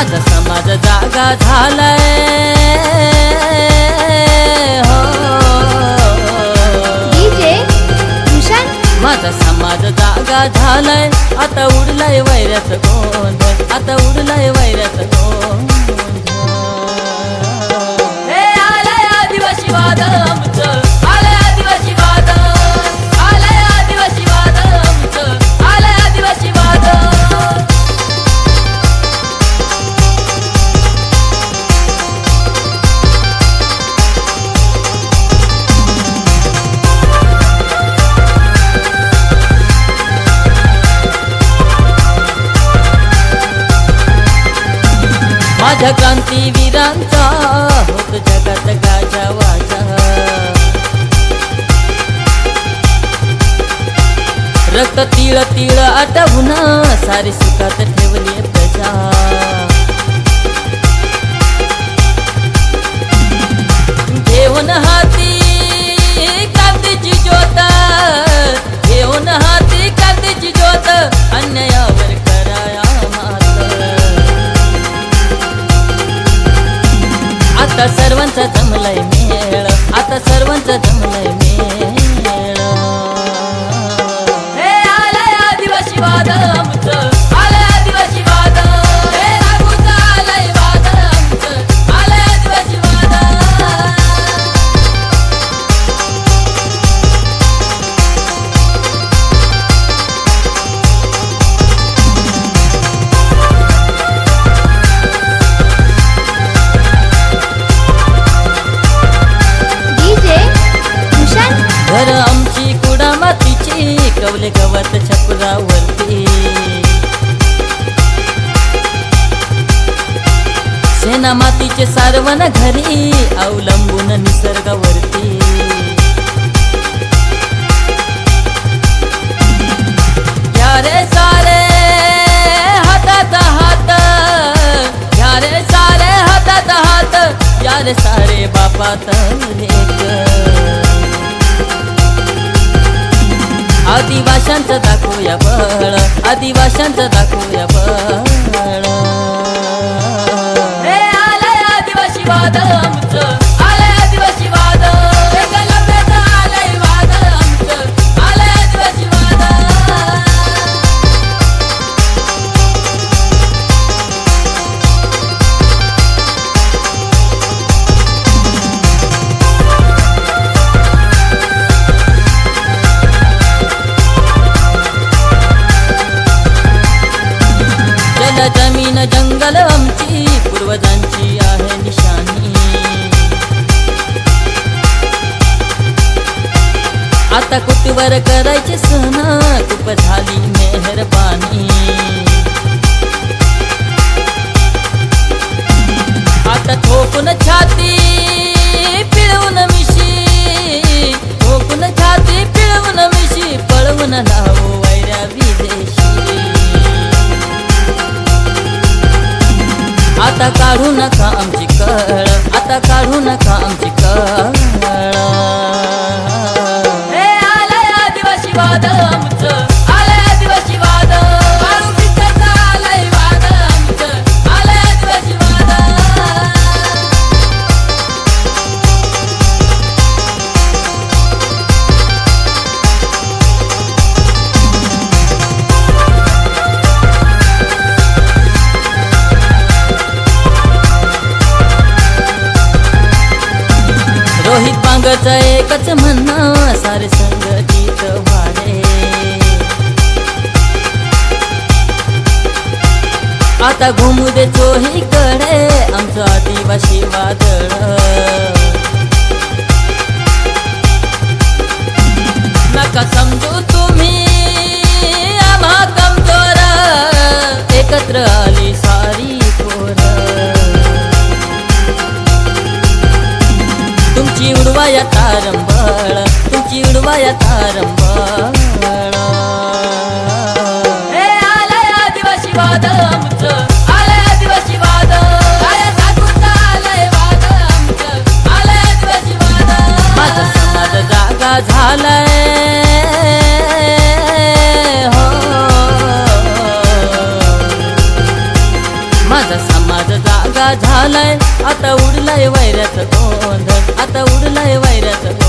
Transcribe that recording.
माझा समाज जागा झालाय. हो. माझा समाज जागा झालाय. आता उडलाय वैऱ्याच माझ्या क्रांतीवीरांचा होत जगात गाजावाचा रक्त तिळ तिळ आटवून सारी सुखात ठेवली प्रजा. जमलंय मेळ. आता सर्वांचं जमलंय ठेवले गवत छपरावरती. सेना मातीचे सारवण घरी अवलंबून निसर्गावरती. रे सारे हातात हात या रे सारे हातात हात या रे सारे बापात. आदिवाशांचं दाखवूया बळ आदिवाशांचं दाखवूया बळ आदिवासी वाद आमचं. जमीन जंगल आमची पूर्वजांची आहे निशाणी. आता कुटीवर करायचे सण खूप झाली मेहरबानी. आता ठोकून छाती आता काढू नका आमची कळ. आता काढू नका आमची कळ. रोहित एकच म्हणणं सारे संगतीत वाढे. आता घुमू दे चोही कडे आमचं आदिवासी वादळ. नका समजू तू तुमची उडवाया तारंबळ तुमची उडवाया तारंबळ. हे आदिवासी वाद आमचं माझा समाज जागा झालाय. हो. समाज आता उडलाय वैराचं गोंधळ. आता उडलाय वैरात.